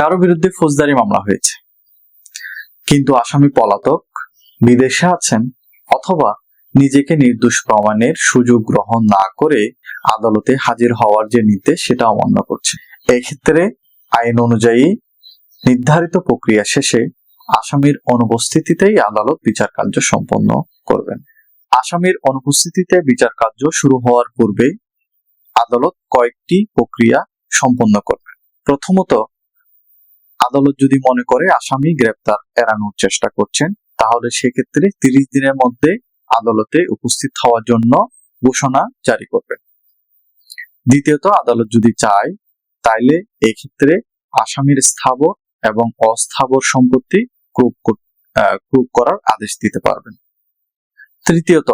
কারও বিরুদ্ধে ফৌজদারি মামলা হয়েছে। কিন্তু আসামি পলাতক বিদেশে আছেন অথবা নিজেকে নির্দোষ প্রমাণের সুযোগ গ্রহণ না করে আদালতে হাজির হওয়ার যে নির্দেশ সেটা অমান্য করছে। এক্ষেত্রে আইন অনুযায়ী নির্ধারিত প্রক্রিয়া শেষে আসামির অনুপস্থিতিতেই আদালত বিচার কার্য সম্পন্ন করবেন। আসামির অনুপস্থিতিতে বিচার কার্য শুরু হওয়ার পূর্বে আদালত কয়েকটি প্রক্রিয়া সম্পন্ন করবে প্রথমত আদালত যদি মনে করে আসামি গ্রেপ্তার এড়ানোর চেষ্টা করছেন, তাহলে সেক্ষেত্রে তিরিশ দিনের মধ্যে আদালতে উপস্থিত হওয়ার জন্য ঘোষণা জারি করবেন। দ্বিতীয়ত, আদালত যদি চায়, তাইলে এক্ষেত্রে আসামির স্থাবর এবং অস্থাবর সম্পত্তি ক্রুপ ক্রুপ করার আদেশ দিতে পারবেন। তৃতীয়ত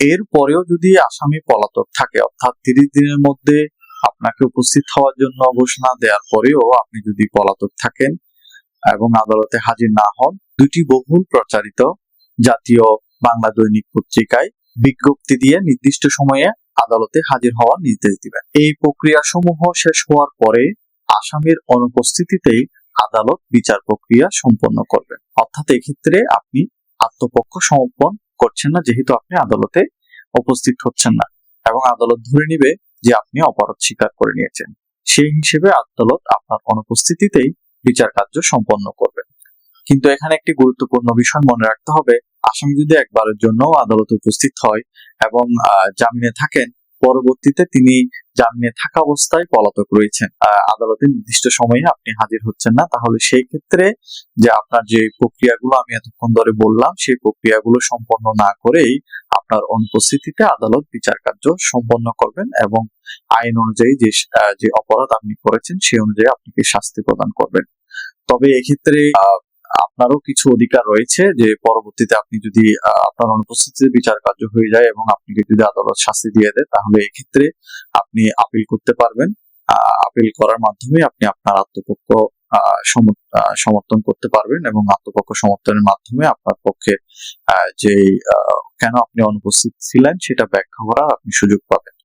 এর পরেও যদি আসামি পলাতক থাকে, অর্থাৎ তিরিশ দিনের মধ্যে আপনাকে উপস্থিত হওয়ার জন্য ঘোষণা দেওয়ার পরেও আপনি যদি পলাতক থাকেন এবং আদালতে হাজির না হন দুটি বহুল প্রচারিত জাতীয় বাংলা দৈনিক পত্রিকায় বিজ্ঞপ্তি দিয়ে নির্দিষ্ট সময়ে আদালতে হাজির হওয়ার নির্দেশ দিবেন। এই প্রক্রিয়া সমূহ শেষ হওয়ার পরে আসামির অনুপস্থিতিতেই আদালত বিচার প্রক্রিয়া সম্পন্ন করবেন। অর্থাৎ এক্ষেত্রে আপনি আত্মপক্ষ সমর্পণ করছেন না, যেহেতু আপনি আদালতে উপস্থিত হচ্ছেন না এবং আদালত ধরে নিবে যে আপনি অপরাধ স্বীকার করে নিয়েছেন। সেই হিসেবে আদালত আপনার অনুপস্থিতিতেই বিচার কার্য সম্পন্ন করবে। কিন্তু এখানে একটি গুরুত্বপূর্ণ বিষয় মনে রাখতে হবে। আসামি যদি একবারের জন্য আদালতে উপস্থিত হয় এবং জামিনে থাকেন পরবর্তীতে তিনি জামিনে থাকা অবস্থায় পলাতক রয়েছেন। আদালতে নির্দিষ্ট সময়ে আপনি হাজির হচ্ছেন না। তাহলে সেই ক্ষেত্রে যে আপনার যে প্রক্রিয়াগুলো আমি এতক্ষণ ধরে বললাম, সেই প্রক্রিয়াগুলো সম্পন্ন না করেই আপনার অনুপস্থিতিতে আদালত বিচার কার্য সম্পন্ন করবেন এবং আইন অনুযায়ী যে যে অপরাধ আপনি করেছেন, সেই অনুযায়ী আপনাকে শাস্তি প্রদান করবেন। তবে এক্ষেত্রে আপনারও কিছু অধিকার রয়েছে যে পরবর্তীতে আপনি যদি আপনার অনুপস্থিতিতে বিচার কার্য হয়ে যায় এবং আপনাকে যদি আদালত শাস্তি দিয়ে দেয় তাহলে এক্ষেত্রে আপনি আপিল করতে পারবেন। আপিল করার মাধ্যমে আপনি আপনার আত্মপক্ষ সমর্থন করতে পারবেন এবং আত্মপক্ষ সমর্থনের মাধ্যমে আপনার পক্ষে যে কেন আপনি অনুপস্থিত ছিলেন সেটা ব্যাখ্যা করার আপনি সুযোগ পাবেন।